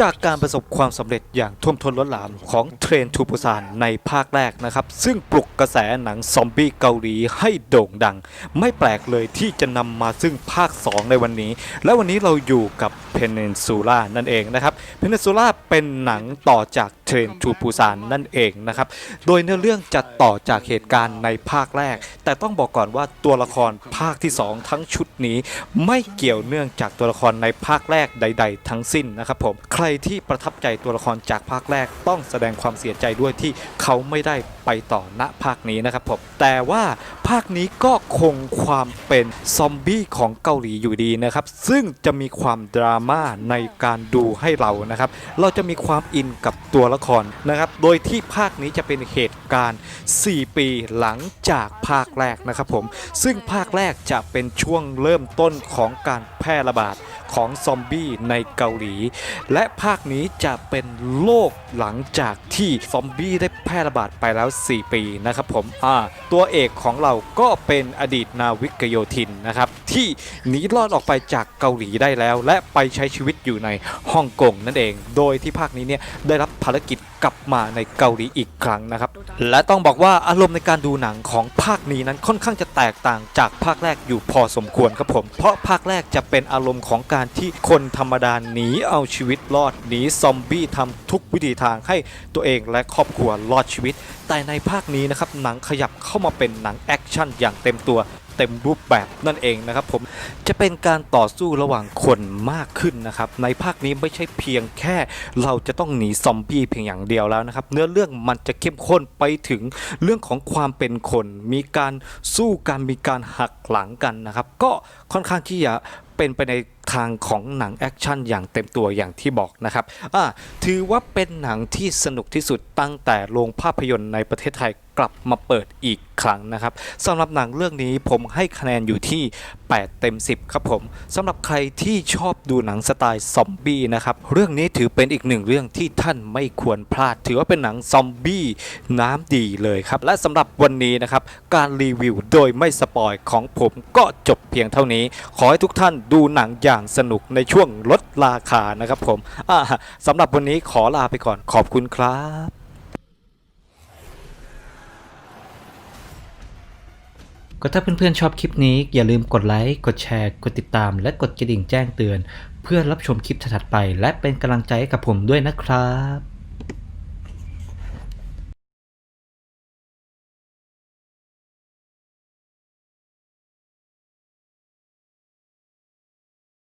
จากการประสบความสำเร็จอย่างท่วมท้นล้นหลามของเทรนทูปูซานในภาคแรกนะครับ ซึ่งปลุกกระแสหนังซอมบี้เกาหลีให้โด่งดัง ไม่แปลกเลยที่จะนำมาซึ่งภาค 2 ในวันนี้ และวันนี้เราอยู่กับเพน n นซูล่านั่นเองนะครับเพน n นซูล่าเป็นหนังต่อจากเทรนทูปูซานนั่นเองนะครับ โดยเนื้อเรื่องจะต่อจากเหตุการณ์ในภาคแรก แต่ต้องบอกก่อนว่าตัวละครภาคที่ 2 ทั้งชุดนี้ ไม่เกี่ยวเนื่องจากตัวละครในภาคแรกใด ๆ ทั้งสิ้นนะครับผมใครที่ประทับใจตัวละครจากภาคแรกต้องแสดงความเสียใจด้วยที่เขาไม่ได้ไปต่อณภาคนี้นะครับผมแต่ว่าภาคนี้ก็คงความเป็นซอมบี้ของเกาหลีอยู่ดีนะครับ ซึ่งจะมีความดราม่าในการดูให้เรานะครับ เราจะมีความอินกับตัวละครนะครับ โดยที่ภาคนี้จะเป็นเหตุการณ์ 4 ปีหลังจากภาคแรกนะครับผม ซึ่งภาคแรกจะเป็นช่วงเริ่มต้นของการแพร่ระบาดของซอมบี้ในเกาหลี และภาคนี้จะเป็นโลกหลังจากที่ซอมบี้ได้แพร่ระบาดไปแล้ว 4 ปีนะครับผมอ่าตัวเอกของเราก็เป็นอดีตนาวิกโยธินนะครับ ที่หนีรอดออกไปจากเกาหลีได้แล้ว และไปใช้ชีวิตอยู่ในฮ่องกงนั่นเอง โดยที่ภาคนี้เนี่ยได้รับภารกิจกลับมาในเกาหลีอีกครั้งนะครับ และต้องบอกว่าอารมณ์ในการดูหนังของภาคนี้นั้นค่อนข้างจะแตกต่างจากภาคแรกอยู่พอสมควรครับผม เพราะภาคแรกจะเป็นอารมณ์ของการที่คนธรรมดาหนีเอาชีวิตรอดหนีซอมบี้ทำทุกวิธีทางให้ตัวเองและครอบครัวรอดชีวิต แต่ในภาคนี้นะครับหนังขยับเข้ามาเป็นหนังแอคชั่นอย่างเต็มตัวเต็มรูปแบบนั่นเองนะครับผมจะเป็นการต่อสู้ระหว่างคนมากขึ้นนะครับในภาคนี้ไม่ใช่เพียงแค่เราจะต้องหนีซอมบี้เพียงอย่างเดียวแล้วนะครับเนื้อเรื่องมันจะเข้มข้นไปถึงเรื่องของความเป็นคน มีการสู้กันมีการหักหลังกันนะครับก็ค่อนข้างที่จะเป็นไปใน ทางของหนังแอคชั่นอย่างเต็มตัวอย่างที่บอกนะครับถือว่าเป็นหนังที่สนุกที่สุดตั้งแต่โรงภาพยนตร์ในประเทศไทย กลับมาเปิดอีกครั้งนะครับสำหรับหนังเรื่องนี้ผมให้คะแนนอยู่ที่ 8 เต็ม 10 ครับผมสำหรับใครที่ชอบดูหนังสไตล์ซอมบี้นะครับเรื่องนี้ถือเป็นอีกหนึ่งเรื่องที่ท่านไม่ควรพลาด ถือว่าเป็นหนังซอมบี้น้ำดีเลยครับและสำหรับวันนี้นะครับการรีวิวโดยไม่สปอยของผมก็จบเพียงเท่านี้ ขอให้ทุกท่านดูหนังอย่างสนุกในช่วงลดราคานะครับผมสำหรับวันนี้ขอลาไปก่อนขอบคุณครับ ก็ถ้าเพื่อนๆชอบคลิปนี้ อย่าลืมกดไลค์ กดแชร์ กดติดตาม และกดกระดิ่งแจ้งเตือน เพื่อรับชมคลิปถัดๆไป และเป็นกำลังใจให้กับผมด้วยนะครับ